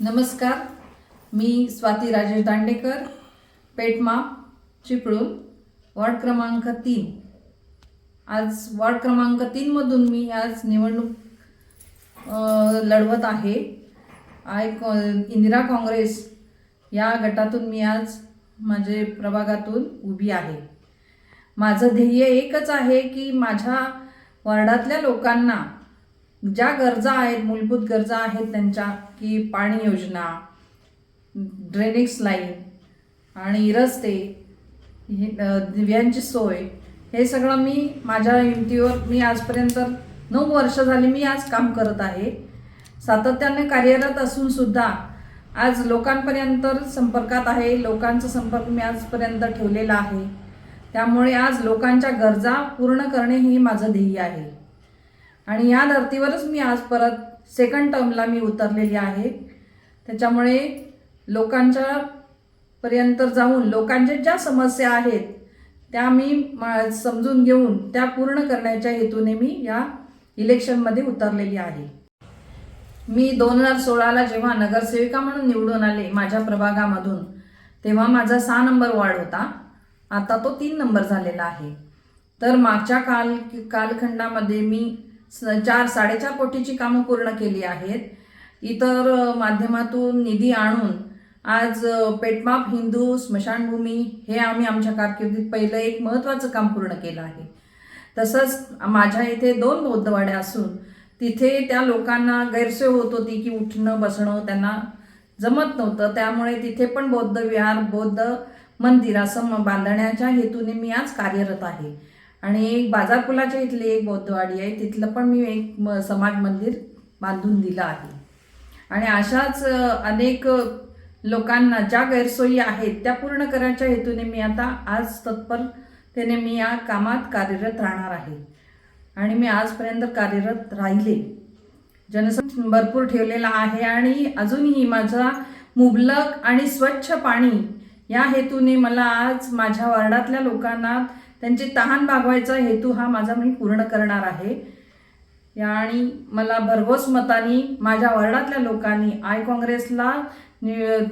नमस्कार. मी स्वाती राजेश दांडेकर पेटमाप चिपळूण वॉर्ड क्रमांक तीन. आज वॉर्ड क्रमांक तीनमधून मी आज निवडणूक लढवत आहे. आय इंदिरा काँग्रेस या गटातून मी आज माझे प्रभागातून उभी आहे. माझं ध्येय एकच आहे की माझ्या वार्डातल्या लोकांना ज्या गरजा आहेत मूलभूत गरजा आहेत त्यांच्या की पाणी योजना ड्रेनेज लाईन आणि रस्ते दिव्यांची सोय हे सगळं मी माझ्या युनिटीवर मी आजपर्यंत नऊ वर्ष झाली मी आज काम करत आहे. सातत्याने कार्यरत असूनसुद्धा आज लोकांपर्यंत संपर्कात आहे लोकांचा संपर्क मी आजपर्यंत ठेवलेला आहे. त्यामुळे आज लोकांच्या गरजा पूर्ण करणे हे माझं ध्येय आहे. आणि या धर्तीवरच मी आज परत सेकंड टर्मला मी उतरलेली आहे. त्याच्यामुळे लोकांच्या पर्यंत जाऊन लोकांच्या ज्या समस्या आहेत त्या मी मा- समजून घेऊन त्या पूर्ण करण्याच्या हेतूने मी या इलेक्शनमध्ये उतरलेली आहे. मी दोन हजार सोळाला जेव्हा नगरसेविका म्हणून निवडून आले माझ्या प्रभागामधून तेव्हा माझा सहा नंबर वार्ड होता. आता तो तीन नंबर झालेला आहे. तर मागच्या काल कालखंडामध्ये मी चार साडेचार कोटीची कामं पूर्ण केली आहेत. इतर माध्यमातून निधी आणून आज पेटमाप हिंदू स्मशानभूमी हे आम्ही आमच्या कारकिर्दीत पहिलं एक महत्त्वाचं काम पूर्ण केलं आहे. तसंच माझ्या इथे दोन बौद्धवाड्या असून तिथे त्या लोकांना गैरसोय होत होती की उठणं बसणं त्यांना जमत नव्हतं. त्यामुळे तिथे पण बौद्ध विहार बौद्ध मंदिर असं बांधण्याच्या हेतूने मी आज कार्यरत आहे. आणि एक बाजारपुलाच्या इथली एक बौद्धवाडी आहे. तिथलं पण मी एक म- समाज मंदिर बांधून दिलं आहे. आणि अशाच अनेक लोकांना ज्या गैरसोयी आहेत त्या पूर्ण करायच्या हेतूने मी आता आज तत्परतेने मी या कामात कार्यरत राहणार आहे. आणि मी आजपर्यंत कार्यरत राहिले. जनसंख्या भरपूर ठेवलेला आहे आणि अजूनही माझा मुबलक आणि स्वच्छ पाणी या हेतूने मला आज माझ्या वार्डातल्या लोकांना त्यांची तहान भागवायचा हेतू हा माझा मी पूर्ण करणार आहे. आणि मला भरघोस मतानी माझ्या वर्णातल्या लोकांनी आय काँग्रेसला नि-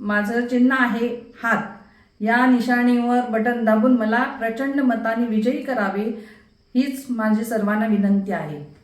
माझं चिन्ह आहे हात या निशाणीवर बटन दाबून मला प्रचंड मताने विजयी करावे हीच माझी सर्वांना विनंती आहे.